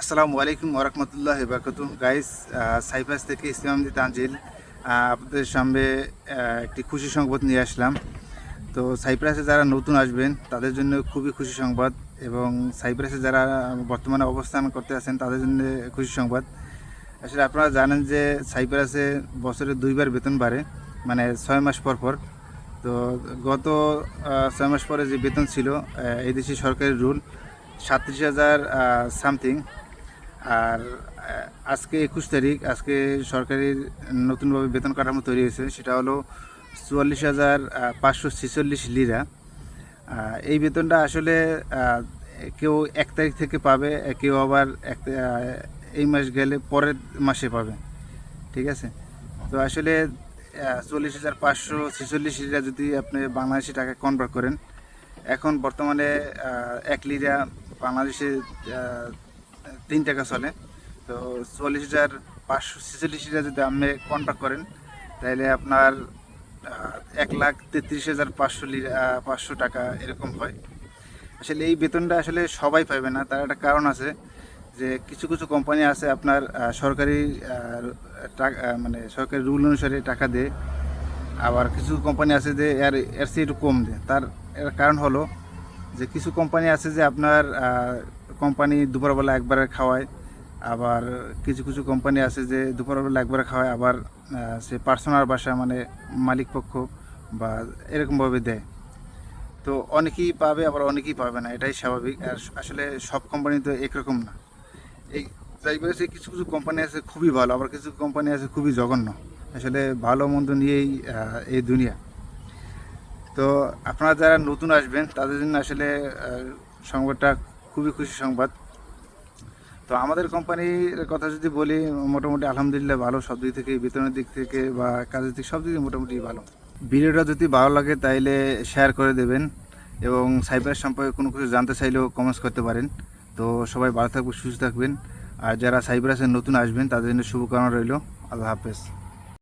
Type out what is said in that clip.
আসসালামু আলাইকুম ওরহমতুল্লাহ বরকত গাইস সাইপ্রাস থেকে ইসলামদি তানজিল আহ, আপনাদের সামনে একটি খুশি সংবাদ নিয়ে আসলাম। তো সাইপ্রাসে যারা নতুন আসবেন তাদের জন্য খুবই খুশি সংবাদ এবং সাইপ্রাসে যারা বর্তমানে অবস্থান করতে আছেন তাদের জন্য খুশি সংবাদ। আসলে আপনারা জানেন যে সাইপ্রাসে বছরে দুইবার বেতন বাড়ে মানে ছয় মাস পর পর। তো গত ছয় মাস পরে যে বেতন ছিল এই দেশে সরকারি রুল সাতত্রিশ হাজার সামথিং আর আজকে একুশ তারিখ, আজকে সরকারের নতুনভাবে বেতন কাঠামো তৈরি হয়েছে, সেটা হলো চুয়াল্লিশ হাজার পাঁচশো ছেচল্লিশ লিরা। এই বেতনটা আসলে কেউ এক তারিখ থেকে পাবে, কেউ আবার এক এই মাস গেলে পরের মাসে পাবে। ঠিক আছে? তো আসলে চল্লিশ হাজার পাঁচশো ছেচল্লিশ লিরা যদি আপনি বাংলাদেশি টাকা কনভার্ট করেন, এখন বর্তমানে এক লিরা বাংলাদেশে তিন টাকা চলে তো চল্লিশ হাজার পাঁচশো ছেচল্লিশ লিরা যদি আপনি কনভার্ট করেন, তাহলে আপনার এক লাখ তেত্রিশ হাজার পাঁচশো পাঁচশো টাকা এরকম হয়। আসলে এই বেতনটা আসলে সবাই পাবে না। তার একটা কারণ আছে যে কিছু কিছু কোম্পানি আছে আপনার সরকারি মানে সরকারি রুল অনুসারে টাকা দেয়। আবার কিছু কোম্পানি আছে যে এর এর চেয়ে একটু কম দেয়। তার কারণ হলো যে কিছু কোম্পানি আছে যে আপনার কোম্পানি দুপুরবেলা একবারে খাওয়ায়, আবার কিছু কিছু কোম্পানি আছে যে দুপুরবেলা একবারে খাওয়ায়, আবার সে পার্সোনাল বাসা মানে মালিক পক্ষ বা এরকমভাবে দেয়। তো অনেকেই পাবে, আবার অনেকেই পাবে না, এটাই স্বাভাবিক। আর আসলে সব কোম্পানি তো একরকম না। এই যাই বলেছে কিছু কিছু কোম্পানি আছে খুবই ভালো, আবার কিছু কোম্পানি আছে খুবই জঘন্য। আসলে ভালো মন্দ নিয়েই এই দুনিয়া। তো আপনারা যারা নতুন আসবেন, তাদের জন্য আসলে সংবাদটা খুবই খুশি সংবাদ। তো আমাদের কোম্পানির কথা যদি বলি, মোটামুটি আলহামদুলিল্লাহ ভালো। সব দিক থেকে, বেতনের দিক থেকে বা কাজের দিক সব দিকে মোটামুটি ভালো। ভিডিওটা যদি ভালো লাগে, তাইলে শেয়ার করে দেবেন এবং সাইবার সম্পর্কে কোনো কিছু জানতে চাইলেও কমেন্টস করতে পারেন। তো সবাই ভালো থাকবেন, সুস্থ থাকবেন। আর যারা সাইবারাসে নতুন আসবেন, তাদের জন্য শুভকামনা রইল। আল্লাহ হাফেজ।